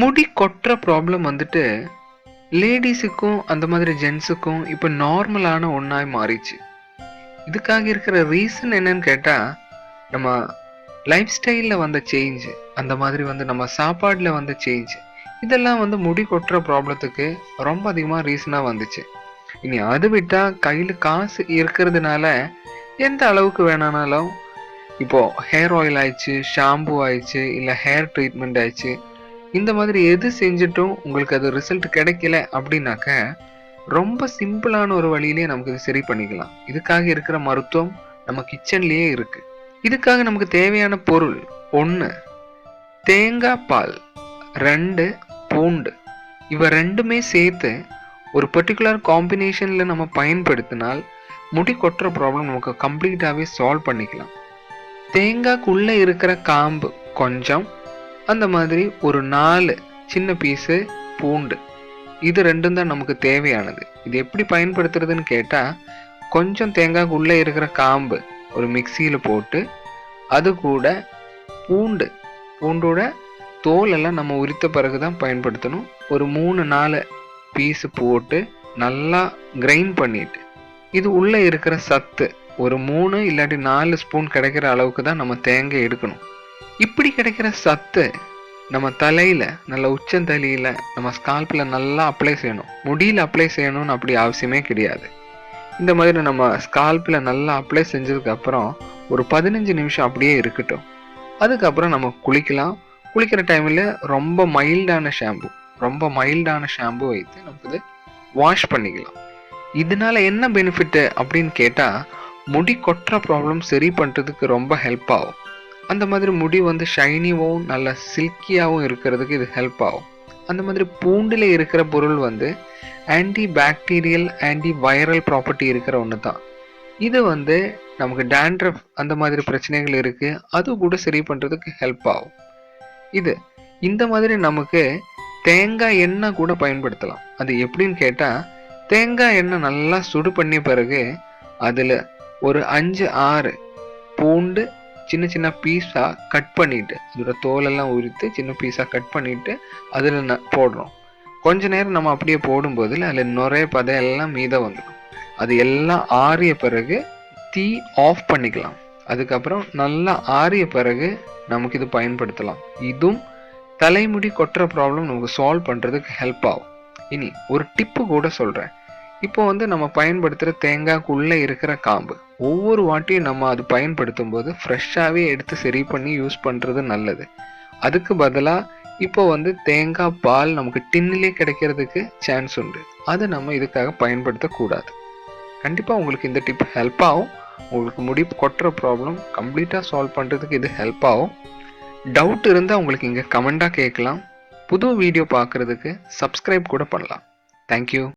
முடி கொட்டுற ப்ராப்ளம் வந்துட்டு லேடிஸுக்கும் அந்த மாதிரி ஜென்ஸுக்கும் இப்போ நார்மலான ஒன்றாய் மாறிச்சு. இதுக்காக இருக்கிற ரீசன் என்னன்னு கேட்டால் நம்ம லைஃப் ஸ்டைலில் வந்த சேஞ்ச் அந்த மாதிரி வந்து நம்ம சாப்பாடில் வந்த சேஞ்ச் இதெல்லாம் வந்து முடி கொட்டுற ப்ராப்ளத்துக்கு ரொம்ப அதிகமாக ரீசனாக வந்துச்சு. இனி அது விட்டால் கையில் காசு இருக்கிறதுனால எந்த அளவுக்கு வேணானாலும் இப்போது ஹேர் ஆயில் ஆயிடுச்சு ஷாம்பு ஆயிடுச்சு இல்லை ஹேர் ட்ரீட்மெண்ட் ஆயிடுச்சு இந்த மாதிரி எது செஞ்சுட்டும் உங்களுக்கு அது ரிசல்ட் கிடைக்கல அப்படின்னாக்க ரொம்ப சிம்பிளான ஒரு வழியிலேயே நமக்கு இது சரி பண்ணிக்கலாம். இதுக்காக இருக்கிற மருத்துவம் நம்ம கிச்சன்லேயே இருக்கு. இதுக்காக நமக்கு தேவையான பொருள் ஒன்று தேங்காய் பால் ரெண்டு பூண்டு. இவை ரெண்டுமே சேர்த்து ஒரு பர்டிகுலர் காம்பினேஷனில் நம்ம பயன்படுத்தினால் முடி கொட்டுற ப்ராப்ளம் நமக்கு கம்ப்ளீட்டாகவே சால்வ் பண்ணிக்கலாம். தேங்காய்க்குள்ளே இருக்கிற காம்பு கொஞ்சம் அந்த மாதிரி ஒரு நாலு சின்ன பீஸு பூண்டு. இது ரெண்டும் தான் நமக்கு தேவையானது. இது எப்படி பயன்படுத்துறதுன்னு கேட்டால் கொஞ்சம் தேங்காய்க்கு உள்ளே இருக்கிற காம்பு ஒரு மிக்சியில் போட்டு அது கூட பூண்டு. பூண்டோட தோல் எல்லாம் நம்ம உரித்த பிறகு தான் பயன்படுத்தணும். ஒரு மூணு நாலு பீஸு போட்டு நல்லா கிரைண்ட் பண்ணிட்டு இது உள்ளே இருக்கிற சத்து ஒரு மூணு இல்லாட்டி நாலு ஸ்பூன் கிடைக்கிற அளவுக்கு தான் நம்ம தேங்காய் எடுக்கணும். இப்படி கிடைக்கிற சத்து நம்ம தலையில நல்ல உச்சந்தலையில் நம்ம ஸ்கால்ப்ல நல்லா அப்ளை செய்யணும். முடியில அப்ளை செய்யணும்னு அப்படி அவசியமே கிடையாது. இந்த மாதிரி நம்ம ஸ்கால்ப்ல நல்லா அப்ளை செஞ்சதுக்கு அப்புறம் ஒரு பதினஞ்சு நிமிஷம் அப்படியே இருக்கட்டும். அதுக்கப்புறம் நம்ம குளிக்கலாம். குளிக்கிற டைமில் ரொம்ப மைல்டான ஷாம்பு ரொம்ப மைல்டான ஷாம்பு வைத்து நமக்கு இது வாஷ் பண்ணிக்கலாம். இதனால என்ன பெனிஃபிட் அப்படின்னு கேட்டால் முடி கொட்டுற ப்ராப்ளம் சரி பண்ணுறதுக்கு ரொம்ப ஹெல்ப் ஆகும். அந்த மாதிரி முடி வந்து ஷைனியாகவும் நல்ல சில்கியாகவும் இருக்கிறதுக்கு இது ஹெல்ப் ஆகும். அந்த மாதிரி பூண்டில் இருக்கிற பொருள் வந்து anti bacterial anti viral property இருக்கிற ஒன்று தான். இது வந்து நமக்கு டேண்ட்ரஃப் அந்த மாதிரி பிரச்சனைகள் இருக்குது அது கூட சரி பண்ணுறதுக்கு ஹெல்ப் ஆகும். இது இந்த மாதிரி நமக்கு தேங்காய் எண்ணெய் கூட பயன்படுத்தலாம். அது எப்படின்னு கேட்டால் தேங்காய் எண்ணெய் நல்லா சுடு பண்ணிய பிறகு அதில் ஒரு அஞ்சு ஆறு பூண்டு சின்ன சின்ன பீஸாக கட் பண்ணிவிட்டு அதோட தோலெல்லாம் உரித்து சின்ன பீஸாக கட் பண்ணிவிட்டு அதில் ந போடுறோம். கொஞ்ச நேரம் நம்ம அப்படியே போடும்போது அதில் நுரைய பதையெல்லாம் எல்லாம் மீதம் வந்துடும். அது எல்லாம் ஆறிய பிறகு தீ ஆஃப் பண்ணிக்கலாம். அதுக்கப்புறம் நல்லா ஆறிய பிறகு நமக்கு இது பயன்படுத்தலாம். இதுவும் தலைமுடி கொட்டுற ப்ராப்ளம் நமக்கு சால்வ் பண்ணுறதுக்கு ஹெல்ப் ஆகும். இனி ஒரு டிப்பு கூட சொல்கிறேன் இப்போ வந்து நம்ம பயன்படுத்துகிற தேங்காய்க்குள்ளே இருக்கிற காம்பு. ஒவ்வொரு வாட்டியும் நம்ம அது பயன்படுத்தும் போது ஃப்ரெஷ்ஷாகவே எடுத்து சரி பண்ணி யூஸ் பண்ணுறது நல்லது. அதுக்கு பதிலாக இப்போ வந்து தேங்காய் பால் நமக்கு டின்னிலே கிடைக்கிறதுக்கு சான்ஸ் உண்டு. அதை நம்ம இதுக்காக பயன்படுத்தக்கூடாது. கண்டிப்பாக உங்களுக்கு இந்த டிப் ஹெல்ப் ஆகும். உங்களுக்கு முடி கொட்டுற ப்ராப்ளம் கம்ப்ளீட்டாக சால்வ் பண்ணுறதுக்கு இது ஹெல்ப் ஆகும். டவுட் இருந்தால் உங்களுக்கு இங்கே கமெண்ட்டாக கேட்கலாம். புது வீடியோ பார்க்குறதுக்கு சப்ஸ்கிரைப் கூட பண்ணலாம். தேங்க்யூ